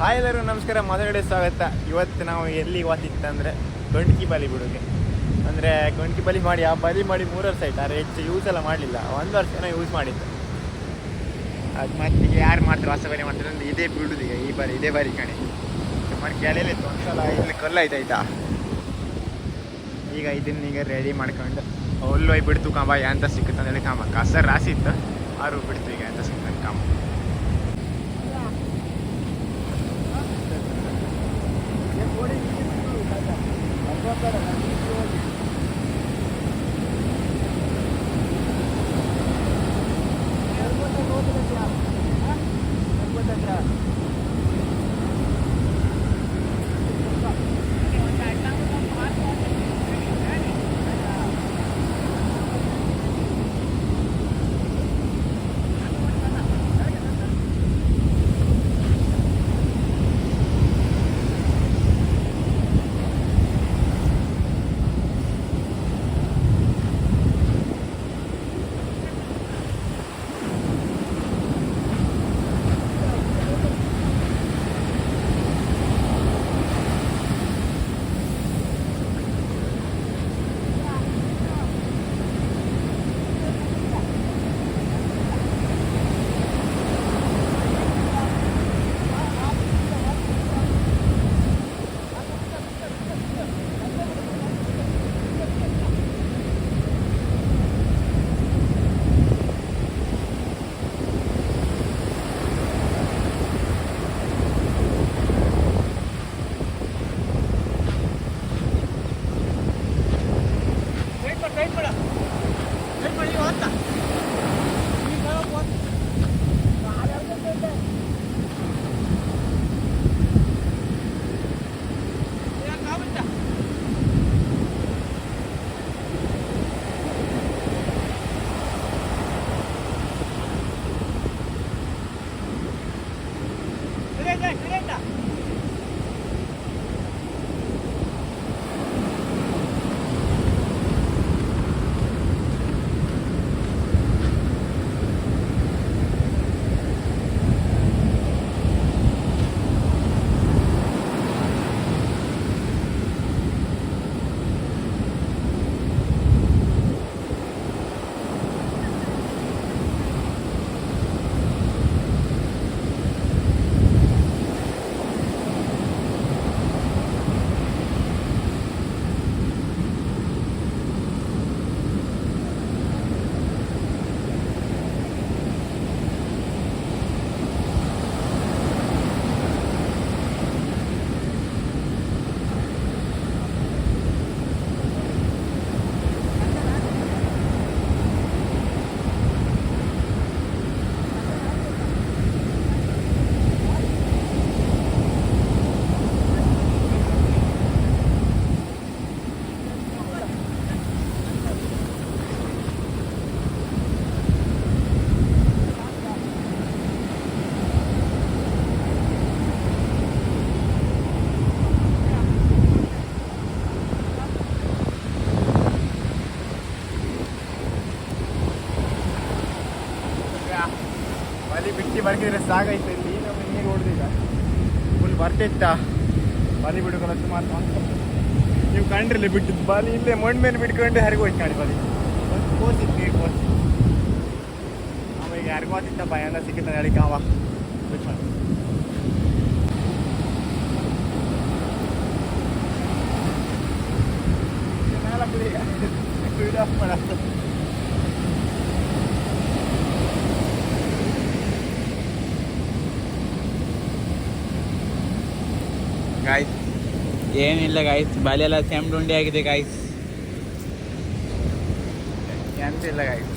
Hi ಎಲ್ಲರೂ, ನಮಸ್ಕಾರ. ಮೊದಲಡೆ ಸ್ವಾಗತ. ಇವತ್ತು ನಾವು ಎಲ್ಲಿ ಇವತ್ತಿತ್ತಂದರೆ ಗಂಟ್ಕಿ ಬಲಿ ಬಿಡೋಕೆ ಅಂದರೆ ಗಂಟ್ಕಿ ಬಲಿ ಮಾಡಿ, ಆ ಬಲಿ ಮಾಡಿ ಮೂರು ವರ್ಷ ಆಯ್ತು. ಆದರೆ ಹೆಚ್ಚು ಯೂಸ್ ಎಲ್ಲ ಮಾಡಲಿಲ್ಲ. ಒಂದು ವರ್ಷ ಯೂಸ್ ಮಾಡಿದ್ದು. ಅದು ಮತ್ತೆ ಯಾರು ಮಾಡ್ತಾರೆ ಹೊಸ ಬಲಿ ಮಾಡ್ತಾರೆ ಅಂದರೆ ಇದೇ ಬಿಡುದು ಈಗ. ಈ ಬಾರಿ, ಇದೇ ಬಾರಿ ಕಣೆ. ಮಾಡಿ ಕೆಲೆಯಲ್ಲಿ ಇತ್ತು. ಒಂದ್ಸಲ ಇಲ್ಲಿ ಕಲ್ಲಾಯ್ತು ಆಯ್ತಾ ಈಗ ಇದನ್ನ ಈಗ ರೆಡಿ ಮಾಡ್ಕೊಂಡು ಅಲ್ಲಿ ಹೋಯ್ ಬಿಡ್ತು ಕಾಂಬ ಅಂತ ಸಿಕ್ಕುತ್ತೆ ಅಂದರೆ ಕಾಂಬ ಕಸ ರಾಸಿ ಇತ್ತು. ಆರು ಬಿಡ್ತು ಈಗ ಅಂತ ಸಿಗ್ತದೆ better. ಸಾಗೈತೆ ಇಲ್ಲಿ. ನಮ್ಮ ನೀರು ಹೊಡೆದಿಲ್ಲ ಫುಲ್ ಬರ್ತಿತ್ತ. ಬಲಿ ಬಿಡುಗಡೆ ಸುಮಾರು ನೀವು ಕಂಡ್ರಲ್ಲಿ ಬಿಟ್ಟಿದ್ದು. ಬಲಿ ಇಲ್ಲೇ ಮಣ್ಣು ಮೇಲೆ ಬಿಟ್ಕೊಂಡು ಹರಿಗೆ ಹೋಯ್ತು ಕಾಣಿ ಬಲಿ ಕೋಸಿತ್ತು ನೀರು ಕೋಸಿ ಈಗ ಯಾರಿಗೂ ಆತಿತ್ತ ಭಯ ಎಲ್ಲ ಸಿಕ್ಕಿತ್ತ ಹೇಳಿಕ ಅವ ಬಿಟ್ಟು ಮಾಡಿ ಮೇಲೆ ಬಿಡಿ ಈಗ ಸ್ಪೀಡ್ ಆಫ್ ಮಾಡೋದು ಗಾಯ್ಸ್ ಏನಿಲ್ಲ ಗಾಯ್ಸ್ ಬಾಲ್ಯ ಎಲ್ಲ ಸೆಮ್ ಡುಂಡಿ ಆಗಿದೆ ಗಾಯ್ಸ್ ಎಂತಿಲ್ಲ ಗಾಯ್ಸ್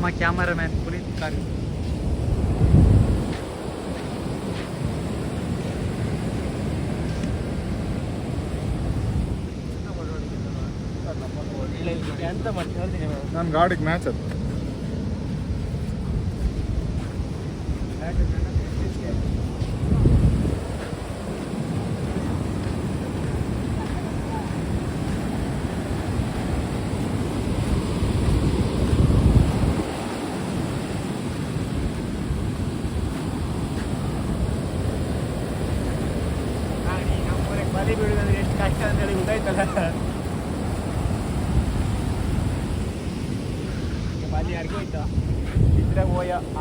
ಹೋಯ್ತಂದ್ರೆ ಕಂಡು ಬಾ. ನಮ್ಮ ಕ್ಯಾಮರಾಮ್ಯಾನ್ ಪುನೀತ್ ಕಾರಿ ಎಂತ ಮಾಡಿ ಹೇಳ್ತೀನಿ ನನ್ನ ಗಾಡಿಗೆ ಮ್ಯಾಚ್ ಅದು ನಮ್ಮೂರಿಗೆ ಬಲಿ ಬೀಳುದಂದ್ರೆ ಎಷ್ಟು ಕಷ್ಟ ಅಂತೇಳಿ ಗೊತ್ತಾಯ್ತಲ್ಲ ಈಗ ಬಲಿ ಯಾರಿಗೆ ಹೋಯ್ತಾ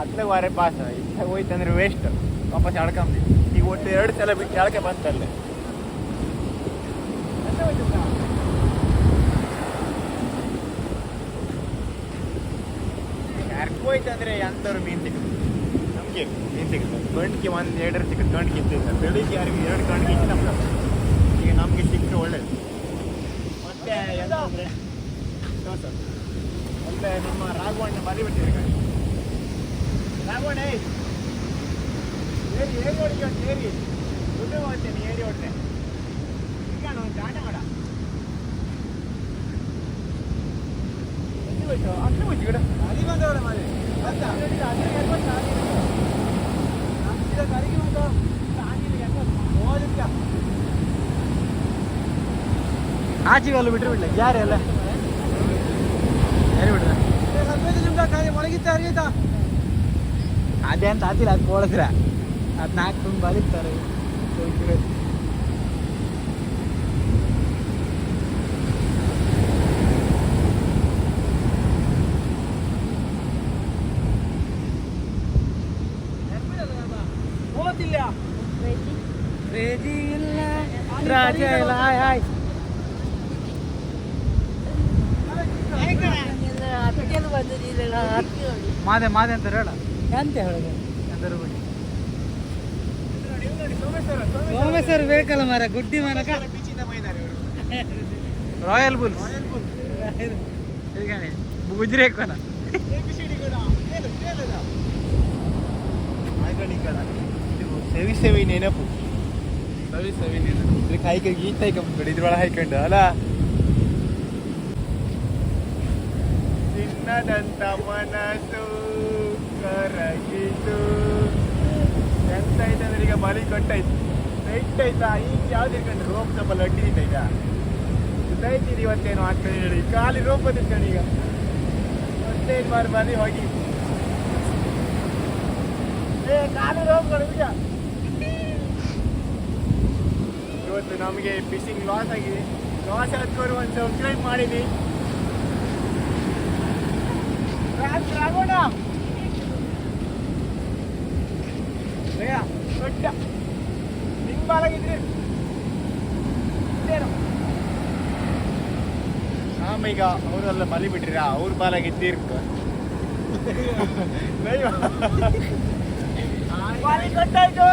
ಇದ್ರಾಗ ವಾರ ಪಾಸ್ ಅಂದ್ರೆ ಹೋಯ್ತಂದ್ರೆ ವೇಸ್ಟ್ ವಾಪಸ್ ಎಳ್ಕೊಂಬಿ ಈಗ ಒಟ್ಟು ಎರಡು ಸಲ ಬಿಟ್ಟು ಎಳ್ಕೆ ಬಂತಲ್ಲೇ ಹೋಯ್ತಂದ್ರೆ ಎಂಥವ್ರು ಮೀನು ಸಿಗುತ್ತೆ ನಮಗೆ ಮೀನು ಸಿಗುತ್ತೆ ಗಂಟಿಗೆ ಒಂದು ಎರಡು ಸಿಗುತ್ತೆ ಗಂಟಿಗೆ ಇತ್ತು. ಬೆಳಿಗ್ಗೆ ಯಾರಿಗೆ ಎರಡು ಗಂಟಿಗೆ ಇತ್ತು ನಮ್ಗೆ. ಈಗ ನಮ್ಗೆ ಸಿಕ್ಕರೆ ಒಳ್ಳೇದು. ಮತ್ತೆ ದೋಸೆ ಮತ್ತೆ ನಮ್ಮ ರಾಘವಣ್ಣ ಬಲಿ ಬಿಟ್ಟಿದ್ದಾರೆ ಗಾಡಿ ರಾಘವಣ್ಣ ಏಯ್ ಏರಿ ಏರಿ ಹೊಡಿಗೆ ಒಂದು ಏರಿ ದುಡ್ಡು ಹೋಗ್ತೇನೆ ಏರಿ ಹೊಟ್ಟೆ ಈಗ ಒಂದು ಆಟ ಮಾಡ ಎಲ್ಲಿ ಹೋಯ್ತು ಅಷ್ಟು ಹೋಯ್ತು ಗಿಡ ಅಲ್ಲಿ ಬಂದವಳ ಮಾರೆ ಅಂತ ಅಲ್ಲಿ ಎಲ್ಬತ್ತ ನಮ್ಮಿದ ಕರಿಗೆ ಬಂದು ಆಗಿಲ್ಲ ಯಾಕೋ ಹೋದಿಲ್ಲ ಆಚೆಗೆ ಅಲ್ಲಿ ಬಿಟ್ಟರೆ ಬಿಡ್ಲಿ ಯಾರು ಎಲ್ಲ ಯಾರು ಬಿಡ್ರೆ ಅದೇ ಅಂತ ಆತಿಲ್ಲ ಅದು ಕೋಳಿಸ್ರ ಅದನ್ನ ಹಾಕ್ಕೊಂಡು ಬಲಿತಾರೆ ಹೋದಿಲ್ಲ ಇಲ್ಲ ರಾಜ ಇಲ್ಲ ಆಯ್ ಆಯ್ ಮಾದೆ ಮಾದೆ ಅಂತ ಹೇಳ ಎಂತ ಹೇಳೋದು ಎಂತರ ಬಗ್ಗೆ ಸೋಮೇಶ್ವರ್ ಬೇಕಲ್ಲ ಮರ ಗುಡ್ಡಿ ಮರಕ ರಾಯಲ್ ಬುಲ್ ಗುಜ್ರೆ ಕೊನ ಸವಿ ಸವಿ ನೆನಪು ಸವಿ ಸವಿ ನೆನಪು ಇದಕ್ಕೆ ಹೈಕ ಗೀತ ಹೈಕೊಂಬಿಡಿ ಇದ್ರೊಳಗೆ ಹೈಕೊಂಡು ಅಲ್ಲ ಚಿನ್ನದಂತ ಮನಸ್ಸು ಕರಗಿತು ಎಂತ ಬಲಿ ಕೊಟ್ಟಾಯ್ತು ರೈಟ್ ಆಯ್ತಾ ಈಗ ಯಾವ್ದು ಇಟ್ಕೊಂಡು ರೋಪ್ ಸ್ವಲ್ಪ ಲಡ್ಡಿ ಐತಾ ಗೊತ್ತಾಯ್ತೀರಿ ಇವತ್ತೇನು ಆಗ್ತದೆ ಹೇಳಿ. ಖಾಲಿ ರೋಪ್ ಬಂದಿಟ್ಕೊಂಡು ಈಗ. ಮತ್ತೇನು ಬಾರಿ ಬಲಿ ಹೋಗಿ. ಏ, ಖಾಲಿ ರೋಪ್ ಈಗ. ಇವತ್ತು ನಮಗೆ ಫಿಶಿಂಗ್ ಲಾಸ್ ಆಗಿದೆ. ಲಾಸ್ ಆದ್ಕೊಂಡು ಒಂದು ಸಬ್ಸ್ಕ್ರೈಬ್ ಮಾಡಿನಿ ರಾಗೋಣ ದೊಡ್ಡ ನಿಮ್ ಬಾಲಾಗಿದ್ರಿ ಇದೇನು ಆಮ ಈಗ ಅವರೆಲ್ಲ ಬಲಿ ಬಿಟ್ರಿರ ಅವ್ರ ಬಾಲಾಗಿದ್ದೀರ್ಕ ಬಾಲಿ ಕೊಟ್ಟಾಯ್ತು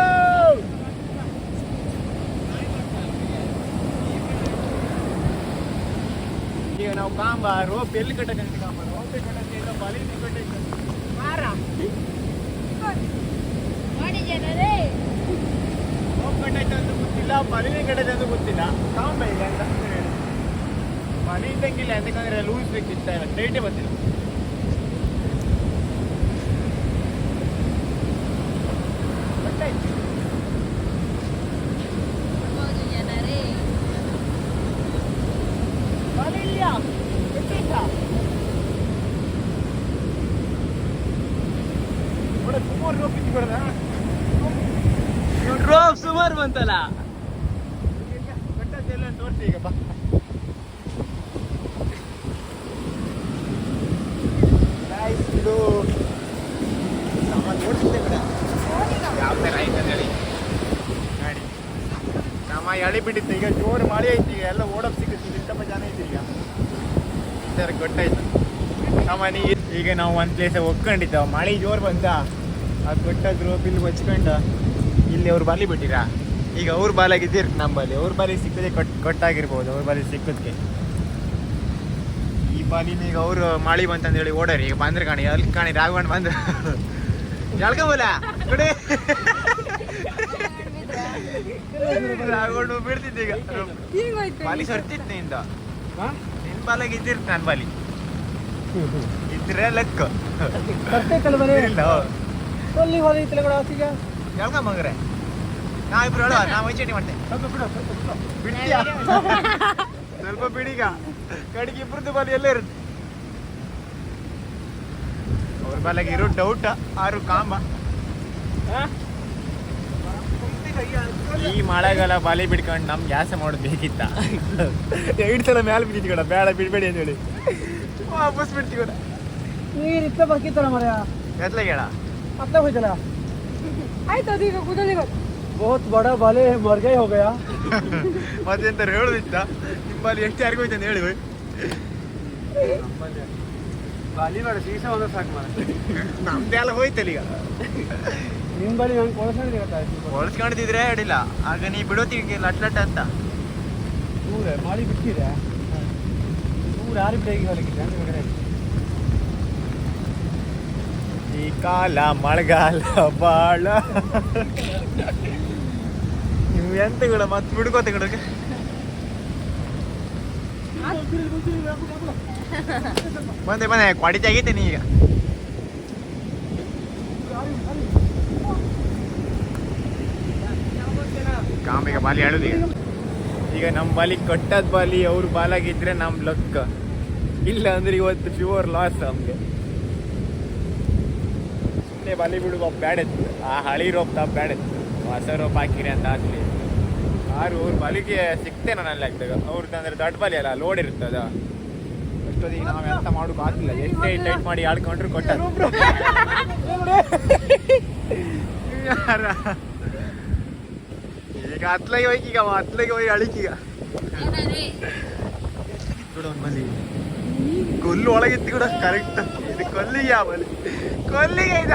ಈಗ ನಾವು ಕಾಂಬ ರೋಪ್ ಎಲ್ಲಿ ಕಟ್ಟಕ್ಕೆ ಕಾಂಬ ರೋಪ್ ಕಟ್ಟಕ್ಕೆ ಇಲ್ಲ ಬಲಿ ಕಟ್ಟಕ್ಕೆ ಕಟ್ಟೈತೆ ಅಂತ ಗೊತ್ತಿಲ್ಲ. ಗೊತ್ತಿಲ್ಲ ಇಲ್ಲ ಅಂತ ಹೇಳಿ. ಇದ್ದಂಗಿಲ್ಲ ಯಾಕಂದ್ರೆ ಲೂಸ್ ಬೇಕಿತ್ತ ಟೈಟೇ ಬಂದಿಲ್ಲ ಕಟ್ಟಾಯ್ತು ಬಲಿ ಇಲ್ಲ ಕಟ್ಟಿಲ್ಲ ಒಳ್ಳೆ ಸುಮಾರು ರೋಪ್ ಇಟ್ಕೊಡದ ರೋಪ್ ಸುಮಾರು ಬಂತಲ್ಲ ಕಟ್ಟದ್ದೆಲ್ಲ ತೋರಿಸಿ ಈಗ ಬಾ Guys, ಇದು ಯಾವ ಥರ ಅಂತ ಹೇಳಿ. ಗಾಡಿ. ನಮ್ಮ ಎಳೆ ಬಿಟ್ಟಿತ್ತು, ಈಗ ಜೋರು ಮಳೆ ಐತಿ, ಈಗ ಎಲ್ಲ ಓಡೋಕೆ ಸಿಗುತ್ತೆ ಇಷ್ಟಪ್ಪ ಜನ ಐತಿ ಈಗ. ಸರ್, ಗೊತ್ತಾಯ್ತು. ನಮ್ಮ ಸಾಮಾನ್ಯ ಈಗ ನಾವು ಒಂದು ಪ್ಲೇಸ್ ಒಕ್ಕೊಂಡಿದ್ದ ಮಳೆ ಜೋರು ಬಂತ, ಅದು ಗ್ರೂಪ್ ಬಿಲ್ ಹೊಚ್ಕೊಂಡ, ಇಲ್ಲಿ ಅವ್ರು ಬಾಲಿ ಬಿಟ್ಟಿರಾ? ಈಗ ಅವ್ರ ಬಾಲಾಗಿದ್ದೀರ ನಮ್ಮ ಬಾಲಿ ಅವ್ರ ಬಾಲಿ ಸಿಕ್ಕದೆ ಕೊಟ್ ಕೊಟ್ಟಾಗಿರ್ಬೋದು, ಅವ್ರ ಬಾಲಿ ಸಿಕ್ಕದಕ್ಕೆ ಈ ಬಾಲಿನ ಈಗ ಅವರು ಮಾಳಿ ಬಂತಂದು ಹೇಳಿ ಓಡರಿ ಈಗ ಬಂದ್ರೆ ಕಾಣಿ ಅಲ್ಲಿ ಕಾಣಿ ರಾಘವಣ್ಣ ಬಂದ. ಎಳ್ಕೊಂಬೋಲ ಬಿಡಿ ರಾಘವಣ್ಣ ಬಿಡ್ತಿದ್ದೆ ಈಗ. ಬಾಲಿ ಸರ್ತಿತ್ತು ನಿಂದ. ನಿನ್ ಬಾಲಾಗ ಇದ್ದಿರ್ತ ನನ್ ಬಾಲಿ. ಇದ್ರೆ ಲೆಕ್ಕ. ಇಲ್ಲ. ಮಗ್ರೆ ನಾ ಇಬ್ರು ಹೇಳುವ ನಾ ಮುಂಚೆಟಿ ಸ್ವಲ್ಪ ಬಿಡ್ತೀಯಾ? ಸ್ವಲ್ಪ ಬಿಡೀಗ. ಕಡೆಗೆ ಇಬ್ಬರದ್ದು ಬಲಿ ಎಲ್ಲೇ ಇರುತ್ತೆ? ಅವ್ರ ಬಾಲಾಗಿ ಇರೋ ಡೌಟ ಆರು ಕಾಮ. ಈ ಮಳೆಗಾಲ ಬಾಲಿ ಬಿಡ್ಕೊಂಡು ನಮ್ಗೆ ಗ್ಯಾಸ ಮಾಡೋದು ಬೇಕಿತ್ತ? ಎರಡು ಸಲ ಮ್ಯಾಲೆ ಬಿದ್ದಿದ್ಕೊಡ ಬೇಡ ಬಿಡ್ಬೇಡಿ ಅಂತ ಹೇಳಿ. ವಾಪಸ್ ಬಿಡ್ತೀವಿ ನೀರು ಇತ್ತ ಬಕ್ಕಿತ್ತಲ್ಲ ಮರ ಎತ್ಲಾಗ ಹೇಳ? ಅತ್ತ ಹೋಯ್ತಲ್ಲ? ಆಯ್ತು ಅದೀಗ ಕುದಲಿ ಬಹುತ್ ಬಡ ಬಾಲೆ ಮರ್ಗೈ ಹೋಗಯ? ಮತ್ತೆಂತ ಹೇಳುದಿತ್ತ? ಬಾಲಿ ಎಷ್ಟು ಯಾರಿಗೂ ಅಂತ ಹೇಳಿ. ಹೋಯ್. ಬಾಲಿ ಬೇಡ ಸೀಸ ಒಂದು ಸಾಕು ಮರ ಎಲ್ಲ ಹೋಯ್ತಲ್ಲ ಈಗ. ನಿಮ್ ಬಳಿ ನಂಗೆ ಕೊಳಸಂದ್ರೆ ಗೊತ್ತಾಯ್ತು ಹೊಳ್ಸ್ಕೊಂಡಿದ್ರೆ ಅಡಿಲ್ಲ ಆಗ ನೀ ಬಿಡೋತಿಗೆ ಲಟ್ ಲಟ್ ಅಂತ. ಊರ ಮಾಡಿ ಬಿಟ್ಟಿದೆ. ಊರ ಯಾರು ಬಿಡಾಗಿ ಹೊಲಗಿದೆ ಅಂತ ಈ ಕಾಲ ಮಳೆಗಾಲ ಬಾಳ. ನೀವು ಎಂತ ಕೂಡ ಮತ್ತೆ ಬಿಡ್ಕೋತೆ ಕಡಕ್ಕೆ ಬಂದೆ ಬಂದೆ. ಕ್ವಾಡಿಟಿ ಆಗೈತೆ ನೀ ಈಗ. ಬಾಲಿ ಹೇಳುದು ಈಗ. ಈಗ ನಮ್ಮ ಬಾಲಿ ಕಟ್ಟದ ಬಾಲಿ ಅವ್ರ ಬಾಲಾಗಿದ್ರೆ ನಮ್ಮ ಲಕ್. ಇಲ್ಲ ಅಂದ್ರೆ ಇವತ್ತು ಪ್ಯೂರ್ ಲಾಸ್ ನಮ್ಗೆ. ಬಾಲಿ ಬಿಡುವ ಬ್ಯಾಡ್ ಆ ಹಳಿ ರೋಪ್ ಬ್ಯಾಡ್ ಹೊಸ ರೋಪ್ ಹಾಕಿರಿ ಅಂತ ಹಾಕ್ಲಿ ಆರು ಅವ್ರ ಬಲಿಗೆ ಸಿಗ್ತೇನೆ ನನ್ನಲ್ಲಿ ಆಗ್ತದೆ ಅವ್ರದ್ದು ಅಂದ್ರೆ ದೊಡ್ಡ ಬಲಿ ಅಲ್ಲ ಲೋಡ್ ಇರ್ತದ ಅಷ್ಟೊತ್ತಿಗೆ ನಾವು ಎಂತ ಮಾಡೋಕೆ ಆಗ್ತಿಲ್ಲ. ಎಷ್ಟೇ ಟೈಟ್ ಮಾಡಿ ಆಡ್ಕೊಂಡ್ರು ಕೊಟ್ಟರು. ಈಗ ಹತ್ಲಾಗೆ ಹೋಗಿ ಈಗ ಹತ್ಲಾಗೆ ಹೋಗಿ ಅಳಿಕೀಗ ಬಲಿ? ಕೊಲ್ಲು ಒಳಗಿತ್ತು ಕೂಡ ಕರೆಕ್ಟ್ ಇದು ಕೊಲ್ಲಿಗೆ ಬಲಿ. ಕೊಲ್ಲಿಗೆ ಇದ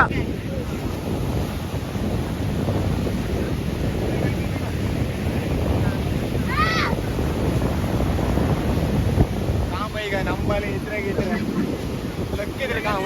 ಕಾಂಬ ಈಗ ನಂಬಲ್ಲಿ ಇದ್ರಾಗ ಇದ್ರೆ ಲಕ್ಕಿದ್ರೆ ಕಾಂಬ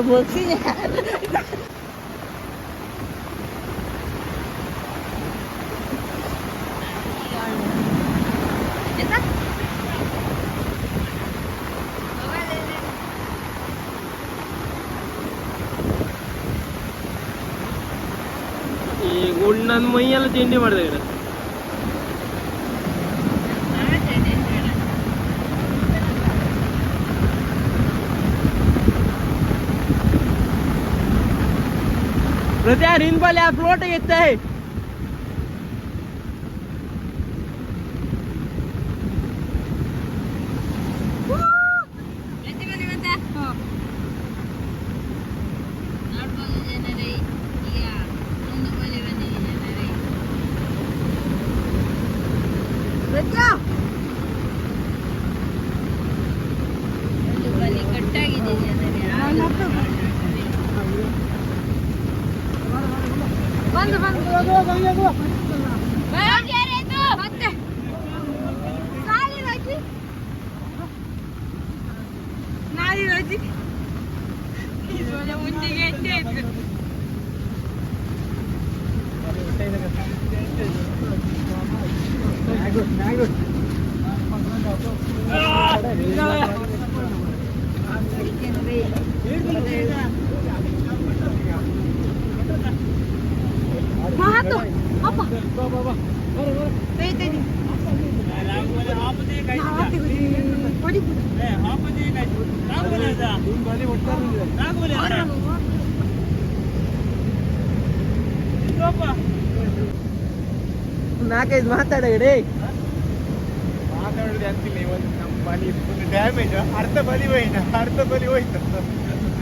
ಕೊಡಿ ಕೊಡ ಕೊಡಿ ಕೊಡ ಏ ಅಕ್ಕ ಬೋಗ್ಸಿದೆ ಈ ಗುಂಡನ ಮೈಯೆಲ್ಲ ತಿಂಡಿ ಮಾಡಿದೆ ಈಗ ಪ್ರತಿ ನಿನ್ ಬಲ್ಲಿ ಆ ಫ್ಲೋಟ್ ಐತೆ 해야지. 이번에 움직였지. Mahato, apa? Bawa bawa, bawa bawa. Tadi tadi. Mahato, pergi. Pergi. Eh, apa? ಇವಾಗ ಮುಂಚೆಗೆ ಎಷ್ಟೇ ಇತ್ತು ಒಂದು ಬಲಿ ಒಟ್ಟಾರೆ ನಾಲ್ಕೈದು ಮಾತಾಡಗಡೆ ಮಾತಾಡೋದು ಅಂತಿಲ್ಲ ಇವತ್ತು ನಮ್ಮ ಬಲಿ ಫುಲ್ ಡ್ಯಾಮೇಜ್ ಅರ್ಧ ಬಲಿ ಹೋಯ್ತು ಅರ್ಧ ಬಲಿ ಹೋಯ್ತು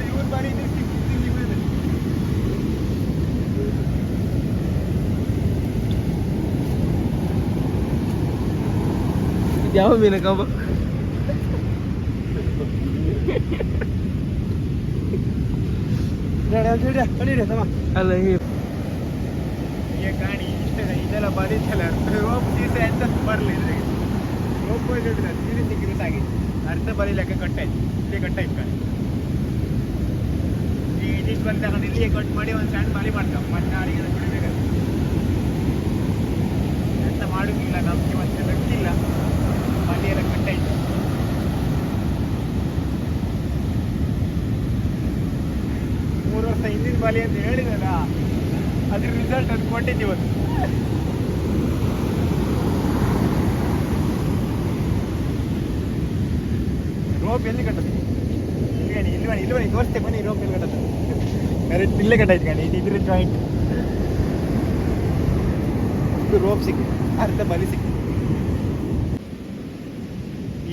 ಇವ್ರ ಬಲಿ ಇದ್ರೆ ಸಿಕ್ಕಿದ್ದು ಇವ್ರದ್ದು. ಯಾವ ಮೀನ ಅಲ್ಲ ಈ- ಈಗ ಕಾಣಿ ಇಷ್ಟ ಇದೆಲ್ಲ ಬರೀತಲ್ಲ ರೋಪ್ ಸೀಸೆ ಅಂತ ಬರಲಿಲ್ಲ ರೋಪ್ ಹೋಗಿದ್ರೆ ಸೀರೆ ಸಿಕ್ಕಿದ್ರೆ ಸಾಗಿತ್ತು ಅರ್ಧ ಬಲಿ ಲೆಕ್ಕ ಕಟ್ಟಾಯ್ತು ಇಲ್ಲೇ ಕಟ್ಟಾಯ್ತು ಕಾಣಿ. ಈ ಇದಿಷ್ಟು ಬಂದು ತಗೊಂಡು ಕಟ್ ಮಾಡಿ ಒಂದು ಸಣ್ಣ ಬಾಲಿ ಮಾಡ್ತಾವೆ ಮತ್ತೆ ನಾಳೆಗೆ ಬಿಡ್ಬೇಕಾದ್ರೆ. ಎಂತ ಮಾಡೋದಿಲ್ಲ ನಮ್ಗೆ ಮತ್ತೆ ಲಕ್ಕಿಲ್ಲ ಬಾಲಿ ಎಲ್ಲ ಕಟ್ಟಾಯ್ತು ಹಿಂದಿನ ಬಾಲಿ ಅಂತ ಹೇಳಿದಲ್ಲ ಅದ್ರ ರಿಸಲ್ಟ್ ಅದು ಕೊಟ್ಟಿದ್ದೀವಿ ರೋಪ್ ಎಲ್ಲಿ ಕಟ್ಟದು ಬನ್ನಿ ಇಲ್ಲಿ ಬನ್ನಿ ತೋರಿಸ್ತೇ ಬನ್ನಿ ರೋಪ್ ಎಲ್ಲಿ ಕಟ್ಟದ ಕರೆಕ್ಟ್ ಇಲ್ಲೇ ಕಟ್ಟಾಯ್ತು ಗಾಣಿ ಇದು ಇದ್ರ ಜಾಯಿಂಟ್ ಒಂದು ರೋಪ್ ಸಿಕ್ಕಿ ಅರ್ಧ ಬಲಿ ಸಿಕ್ಕಿ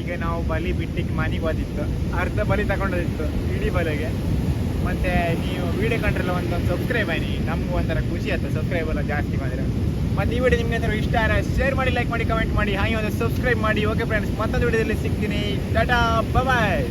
ಈಗ ನಾವು ಬಲಿ ಬಿಟ್ಟಿಗೆ ಮನೆಗೆ ಹೋದಿತ್ತು. ಅರ್ಧ ಬಲಿ ತಗೊಂಡೋದಿತ್ತು, ಇಡೀ ಬಲಿಗೆ. ಮತ್ತೆ ನೀವು ವಿಡಿಯೋ ಕಂಡ್ರಲ್ಲ ಒಂದೊಂದು ಸಬ್ಸ್ಕ್ರೈಬ್ ಆಗಿ ನಮಗೂ ಒಂಥರ ಖುಷಿ ಆಯ್ತು ಸಬ್ಸ್ಕ್ರೈಬ್ ಎಲ್ಲ ಜಾಸ್ತಿ ಮಾಡಿದ್ರೆ. ಮತ್ತೆ ಈ ವಿಡಿಯೋ ನಿಮ್ಗೆ ಏನಾದ್ರು ಇಷ್ಟ ಆದ್ರೆ ಶೇರ್ ಮಾಡಿ ಲೈಕ್ ಮಾಡಿ ಕಮೆಂಟ್ ಮಾಡಿ, ಹಾಗೆ ಒಂದು ಸಬ್ಸ್ಕ್ರೈಬ್ ಮಾಡಿ. ಓಕೆ ಫ್ರೆಂಡ್ಸ್ ಮತ್ತೊಂದು ವಿಡಿಯೋದಲ್ಲಿ ಸಿಗ್ತೀನಿ. ಟಾಟಾ ಬಾಯ್